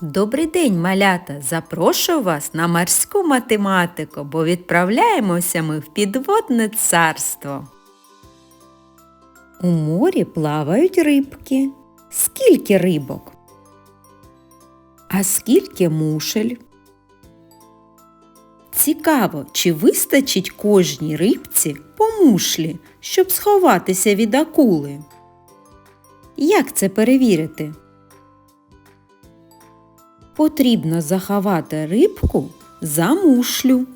Добрий день, малята! Запрошую вас на морську математику, бо відправляємося ми в підводне царство. У морі плавають рибки. Скільки рибок? А скільки мушель? Цікаво, чи вистачить кожній рибці по мушлі, щоб сховатися від акули? Як це перевірити? Потрібно заховати рибку за мушлю.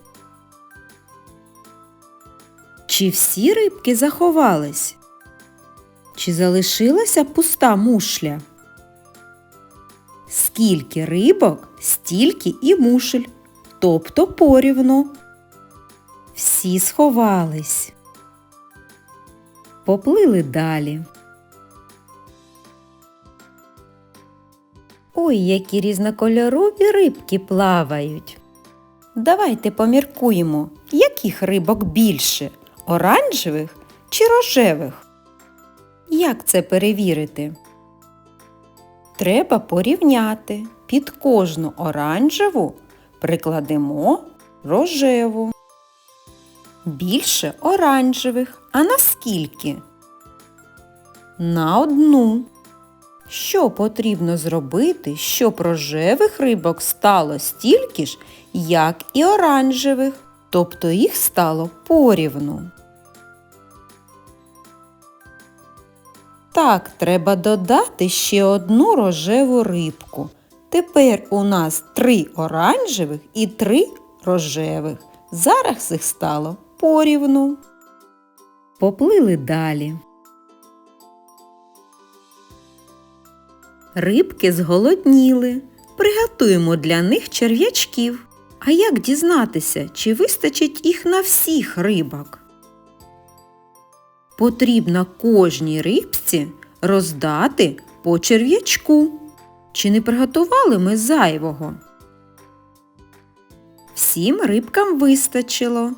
Чи всі рибки заховались? Чи залишилася пуста мушля? Скільки рибок, стільки і мушель, тобто порівну. Всі сховались. Поплили далі. Ой, які різнокольорові рибки плавають. Давайте поміркуємо, яких рибок більше оранжевих чи рожевих? Як це перевірити? Треба порівняти. Під кожну оранжеву прикладемо рожеву. Більше оранжевих. А наскільки? На одну. Що потрібно зробити, щоб рожевих рибок стало стільки ж, як і оранжевих, тобто їх стало порівну. Так, треба додати ще одну рожеву рибку. Тепер у нас три оранжевих і три рожевих. Зараз їх стало порівну. Поплили далі. Рибки зголодніли. Приготуємо для них черв'ячків. А як дізнатися, чи вистачить їх на всіх рибок? Потрібно кожній рибці роздати по черв'ячку. Чи не приготували ми зайвого? Всім рибкам вистачило.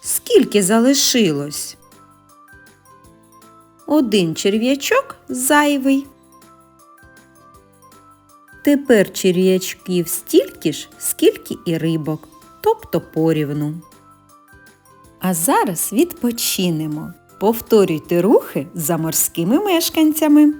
Скільки залишилось? Один черв'ячок зайвий. Тепер черв'ячків стільки ж, скільки і рибок, тобто порівну. А зараз відпочинемо. Повторюйте рухи за морськими мешканцями.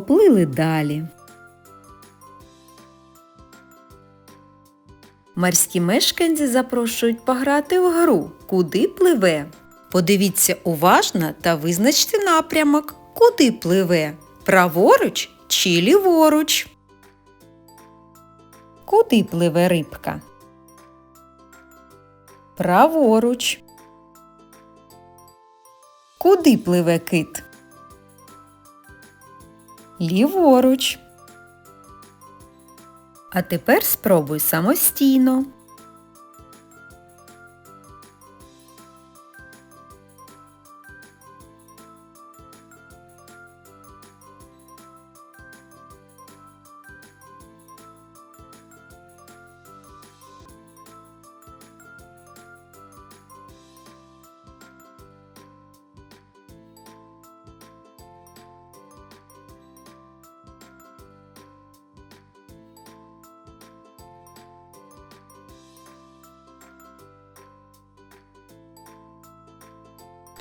Поплили далі. Морські мешканці запрошують пограти в гру Куди пливе. Подивіться уважно та визначте напрямок, куди пливе. Праворуч чи ліворуч. Куди пливе рибка? Праворуч. Куди пливе кит? Ліворуч. А тепер спробуй самостійно.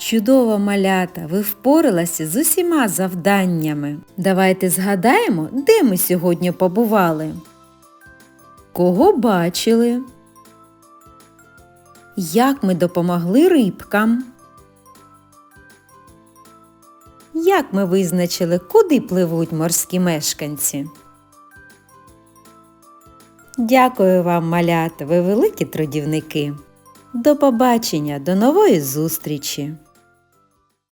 Чудово малята, ви впоралися з усіма завданнями. Давайте згадаємо, де ми сьогодні побували. Кого бачили? Як ми допомогли рибкам? Як ми визначили, куди пливуть морські мешканці? Дякую вам, малята, ви великі трудівники. До побачення, до нової зустрічі!